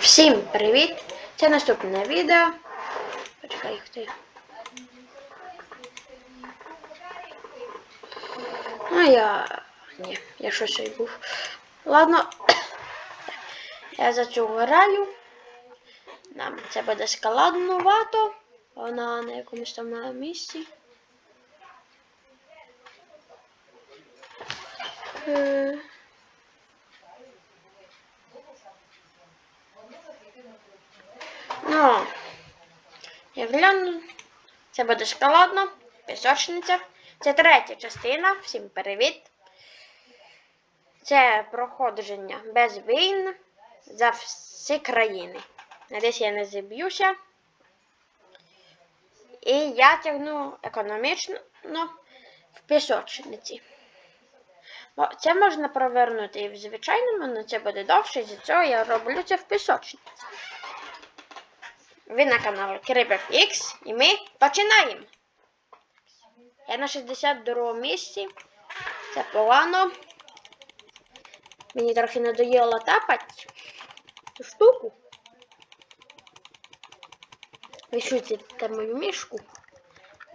Всім привіт! Це наступне відео. Почекай, хто я. Ну я. Ні, я щось і був. Ладно. Я за цю граю. Нам це буде складнувато. Вона на якомусь там місці. Е, Ну, я гляну. Це буде шоколадно, пісочниця. Це третя частина. Всім привіт. Це проходження без війн за всі країни. Надіюсь, я не зіб'юся. І я тягну економічно в пісочниці. Це можна провернути і в звичайному, але це буде довше, і за цього я роблю це в пісочниці. Ви на каналі CreeperX і ми починаємо. Я на 62 місці. Це погано. Мені трохи надоело тапати цю штуку. Ви чуєте мою мішку.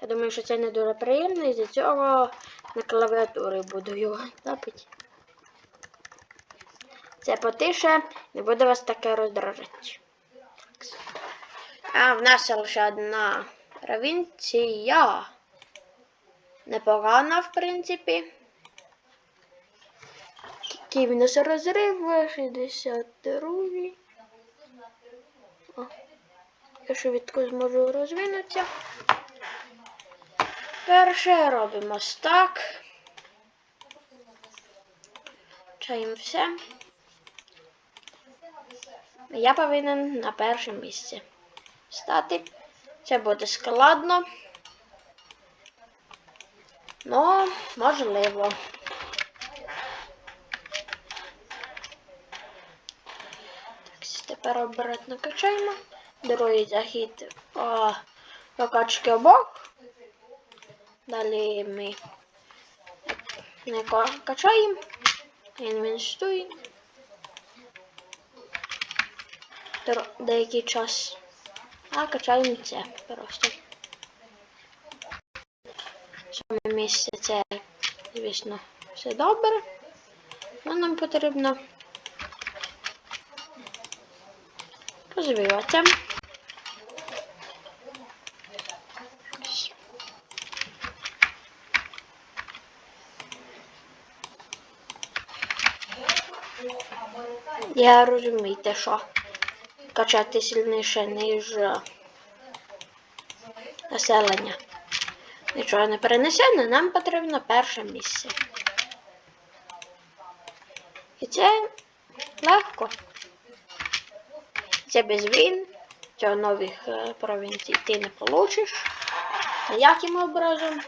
Я думаю, що це не дуже приємно, і за цього на клавіатурі буду його тапити. Це потише, не буде вас таке роздражати. А в нас лише одна провінція. Непогана, в принципі. Який в нас розрив 62. О, я швидко зможу розвинутися. Перше робимо ось так. Чаємо все. Я повинен на перше місце стати. Це буде складно. Ну, можливо. Так, тепер обратно качаємо. Другий захід о, прокачки обок. Далі ми не качаємо, інвестуємо. Деякий час. А качаємо це просто. Саме місце це, звісно, все добре. Но нам потрібно розвиватися. Я розумієте, що качати сильніше, ніж е, населення. Нічого не перенесе, але нам потрібно перше місце. І це легко. Це без війн, цього нових е, провінцій ти не получиш. Ніяким образом.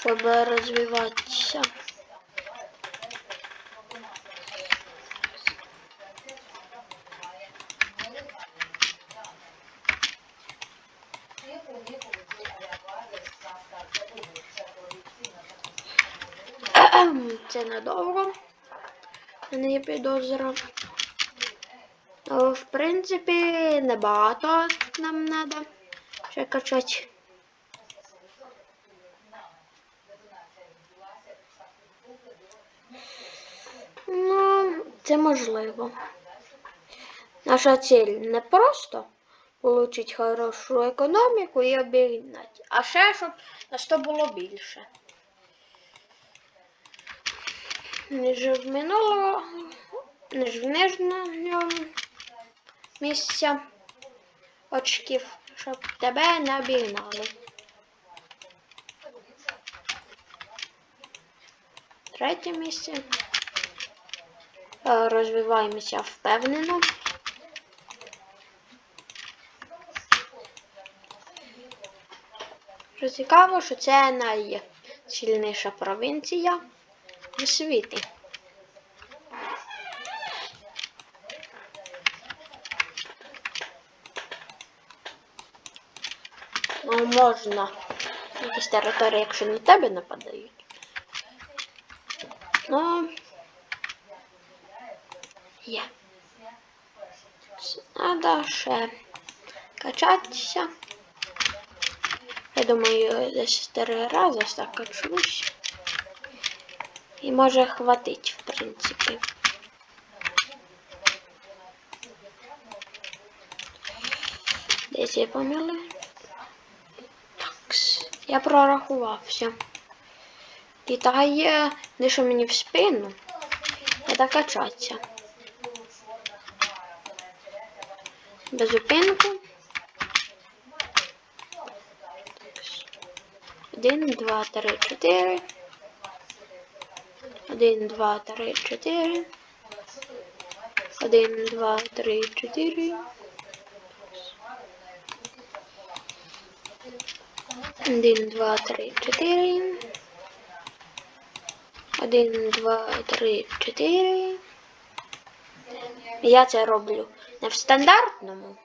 Щоб розвиватися. Це надовго. У мене є підозра. Але, в принципі, небагато нам треба ще качати. Ну, це можливо. Наша ціль не просто отримати хорошу економіку і обігнати, а ще, щоб на 100 було більше. Ніж в минулого, ніж в нижнього місця очків, щоб тебе не обігнали. Третє місце. Е, Розвиваємося впевнено. Що цікаво, що це найсильніша провінція у світі. Ну, можна якісь території, якщо на тебе нападають. Ну. Є. Надо ще качатися. Я думаю, десь три рази так качусь. І може хватить, в принципі. Десь я поміли. Такс. Я прорахувався. І та не що мені в спину. Треба качатися. Без зупинку. Один, два, три, чотири. Один, два, три, чотири. Один, два, три, чотири. Один, два, три, чотири. Один, два, три, чотири. Я це роблю не в стандартному,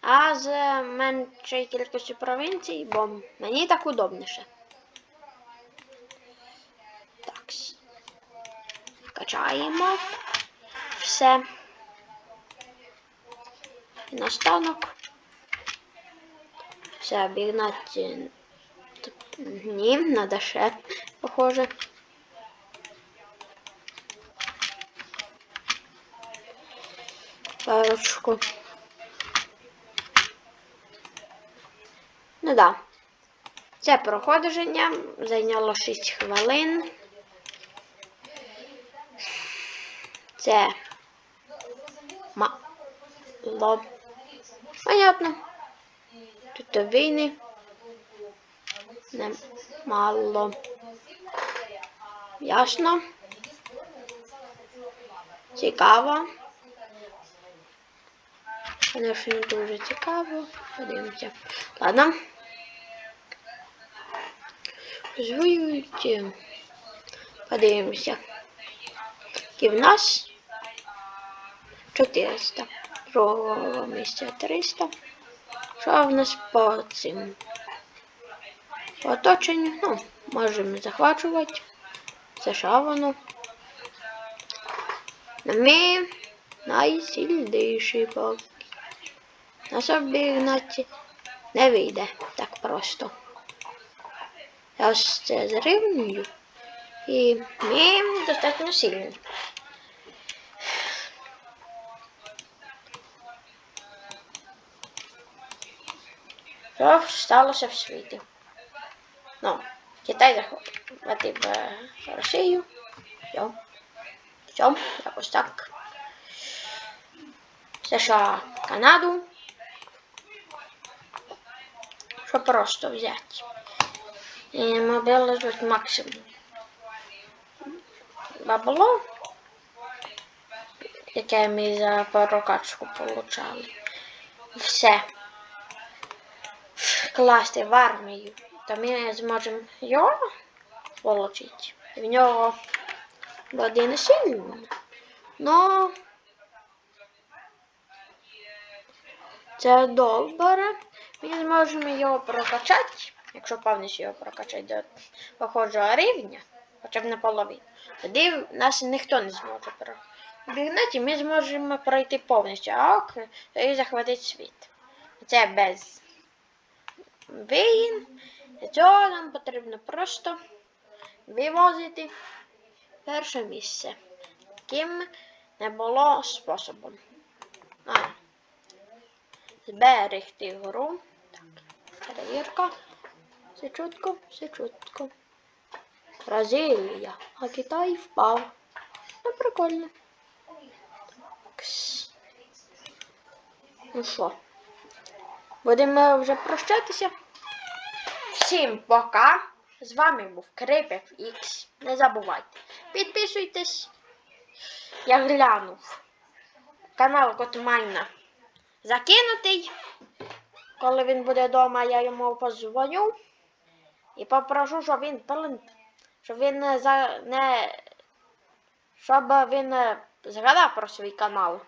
а з меншою кількістю провінцій, бо мені так удобніше. Так. Качаємо все. І настанок. Все, обігнати. Ні, надо ще, похоже. Парочку. Ну да. Це проходження зайняло 6 хвилин. Це мало. Понятно. Тут війни. Не мало. Ясно. Цікаво. Конечно, не дуже цікаво. Подивимося. Ладно. Звоюйте. Подивимося. І в нас 400. Другого місця 300. Що в нас по цим? По оточенню? Ну, можемо захвачувати. Це що воно? Ми найсильніші поки. Нас обігнати не вийде так просто. Я ось це зрівнюю. І ми достатньо сильні. Що сталося в світі? Ну, Китай захватив Росію. Все. Все, якось так. США Канаду. Що просто взяти. І мобілізувати максимум. Бабло, яке ми за прокачку получали. Все. Класти в армію. То ми зможемо його отримати. В нього води не сильно. Но це добре. Ми зможемо його прокачати, якщо повністю його прокачати до похожого рівня, хоча б наполовину. Тоді нас ніхто не зможе пробігнати, і ми зможемо пройти повністю, а ок, і захватити світ. Це без війн. Для цього нам потрібно просто вивозити перше місце. Таким не було способом. А, зберегти гру. Так, перевірка. Все чутко, все чутко. Бразилія. А Китай впав. Ну, прикольно. Ну що, будемо вже прощатися. Всім пока. З вами був Крипев X. Не забувайте. Підписуйтесь. Я глянув. Канал Котмайна закинутий. Коли він буде вдома, я йому позвоню і попрошу, щоб він блин, щоб він за не щоб він згадав про свій канал.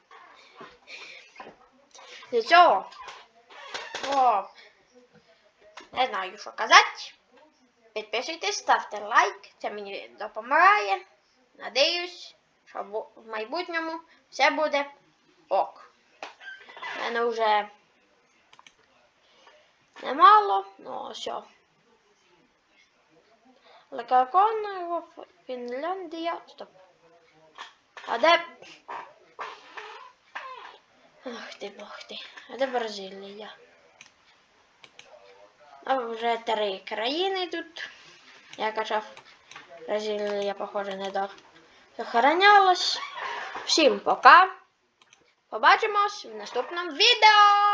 Для цього о, не знаю, що казати. Підписуйтесь, ставте лайк, це мені допомагає. надіюсь, що в майбутньому все буде ок. У мене вже немало, ну все. Лакакон, Фінляндія. Стоп. А де. Ах ти, бог ти. А де Бразилія? А вже три країни тут. Я качав. Бразилія, похоже, не до захоронялась. Всім пока. Побачимось в наступному відео.